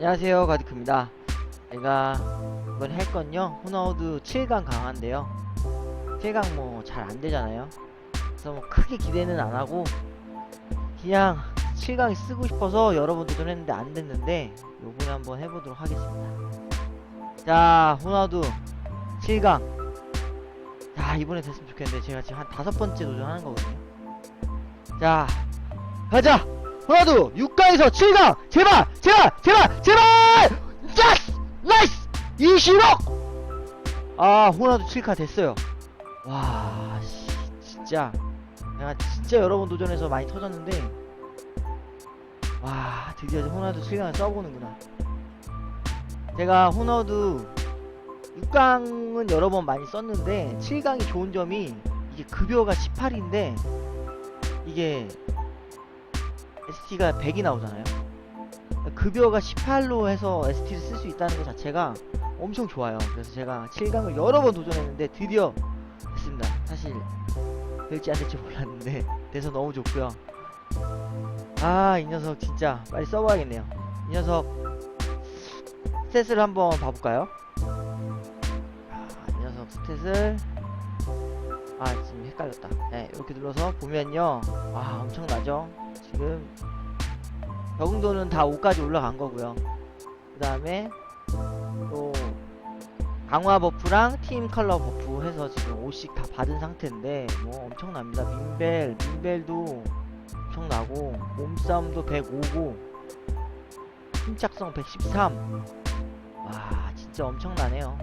안녕하세요 가디크입니다. 제가 이번 할 건요 호나우드 7강 강화인데요. 7강 뭐 잘 안되잖아요. 그래서 뭐 크게 기대는 안하고 그냥 7강이 쓰고 싶어서 여러 번 도전했는데 안됐는데 요번에 한번 해보도록 하겠습니다. 자 호나우드 7강. 자 이번에 됐으면 좋겠는데 제가 지금 한 다섯 번째 도전하는 거거든요. 자 가자 호나우드 6강에서 7강 제발 제발 제발 제발! 예스 나이스 20억 아 호나우드 7강 됐어요. 와 씨, 진짜. 내가 진짜 여러 번 도전해서 많이 터졌는데. 와 드디어 호나우드 7강을 써보는구나. 제가 호나우드 6강은 여러 번 많이 썼는데 7강이 좋은 점이 이게 급여가 18인데 이게 ST가 100이 나오잖아요. 급여가 18로 해서 ST를 쓸 수 있다는 것 자체가 엄청 좋아요. 그래서 제가 7강을 여러 번 도전했는데 드디어 했습니다. 사실 될지 안 될지 몰랐는데 돼서 너무 좋고요. 아, 이 녀석 진짜 빨리 써봐야겠네요. 이 녀석 스탯을 한번 봐볼까요? 아, 이 녀석 스탯을 아 지금 헷갈렸다. 네, 이렇게 눌러서 보면요. 아 엄청나죠? 지금 적응도는 다 5까지 올라간 거고요. 그 다음에 또 강화 버프랑 팀 컬러 버프 해서 지금 5씩 다 받은 상태인데 뭐 엄청납니다. 민벨, 민벨도 엄청나고 몸싸움도 105고 침착성 113. 와 진짜 엄청나네요.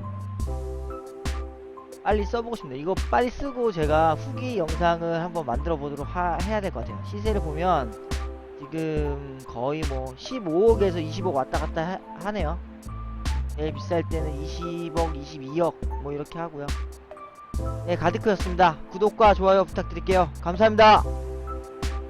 빨리 써보고 싶네요. 이거 빨리 쓰고 제가 후기 영상을 한번 만들어 보도록 하- 해야 될 것 같아요. 시세를 보면 지금 거의 뭐 15억에서 20억 왔다 갔다 하, 네요 제일 비쌀 때는 20억, 22억 뭐 이렇게 하고요. 네, 가드크였습니다. 구독과 좋아요 부탁드릴게요. 감사합니다.